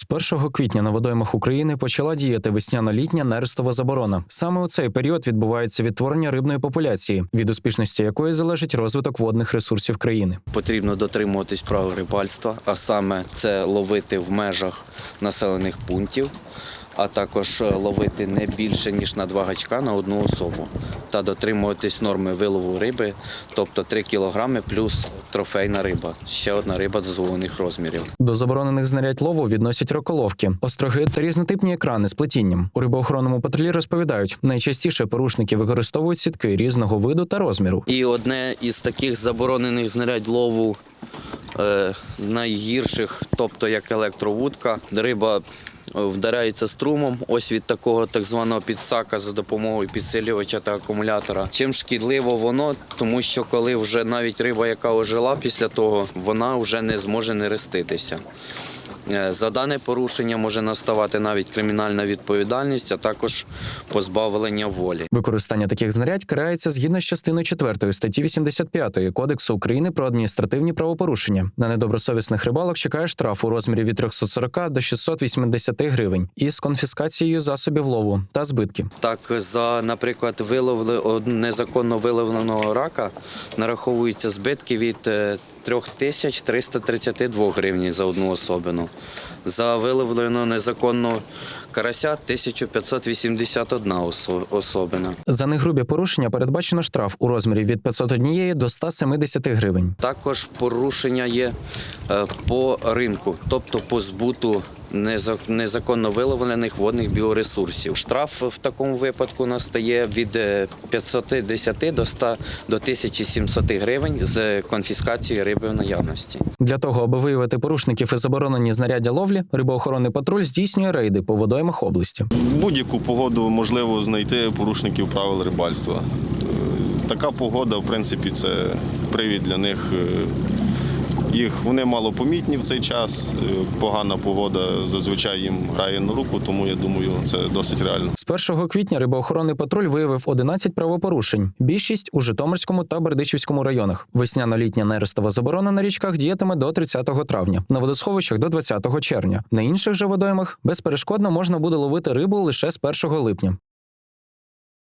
З 1 квітня на водоймах України почала діяти весняно-літня нерестова заборона. Саме у цей період відбувається відтворення рибної популяції, від успішності якої залежить розвиток водних ресурсів країни. Потрібно дотримуватись правил рибальства, а саме це ловити в межах населених пунктів, а також е, ловити не більше ніж на два гачка на одну особу та дотримуватись норми вилову риби, тобто 3 кг плюс трофейна риба, ще одна риба дозволених розмірів. До заборонених знарядь лову відносять роколовки, остроги та різнотипні екрани з плетінням. У рибоохоронному патрулі розповідають, найчастіше порушники використовують сітки різного виду та розміру. І одне із таких заборонених знарядь лову е, найгірших, тобто як електровудка, риба вдаряється струмом, ось від такого так званого підсака за допомогою підсилювача та акумулятора. Чим шкідливо воно, тому що коли вже навіть риба, яка ожила після того, вона вже не зможе нереститися. Е, За дане порушення може наставати навіть кримінальна відповідальність, а також позбавлення волі. Використання таких знарядь карається згідно з частиною 4 статті 85 Кодексу України про адміністративні правопорушення. На недобросовісних рибалок чекає штраф у розмірі від 340 до 680 гривень із конфіскацією засобів лову та збитків. Так, за, наприклад, виловли незаконно виловленого рака нараховуються збитки від е, 3332 гривні за одну особину. За виловлено незаконно карася 1581 осо- особина. За негрубі порушення передбачено штраф у розмірі від 501 до 170 гривень. Також порушення є е, по ринку, тобто по збуту незаконно виловлених водних біоресурсів. Штраф в такому випадку настає від е, 510 до 100 до 1700 гривень з конфіскацією риби в наявності. Для того, аби виявити порушників і заборонені знаряддя ловлі, рибоохоронний патруль здійснює рейди по водоймах області. Будь-яку погоду можливо знайти порушників правил рибальства. Е, Така погода, в принципі, це привід для них. Їх вони малопомітні в цей час. Е, Погана погода зазвичай їм грає на руку, тому я думаю, це досить реально. З 1 квітня рибоохоронний патруль виявив 11 правопорушень. Більшість у Житомирському та Бердичівському районах. Весняно-літня нерестова заборона на річках діятиме до 30 травня, на водосховищах до 20 червня. На інших же водоймах безперешкодно можна буде ловити рибу лише з 1 липня.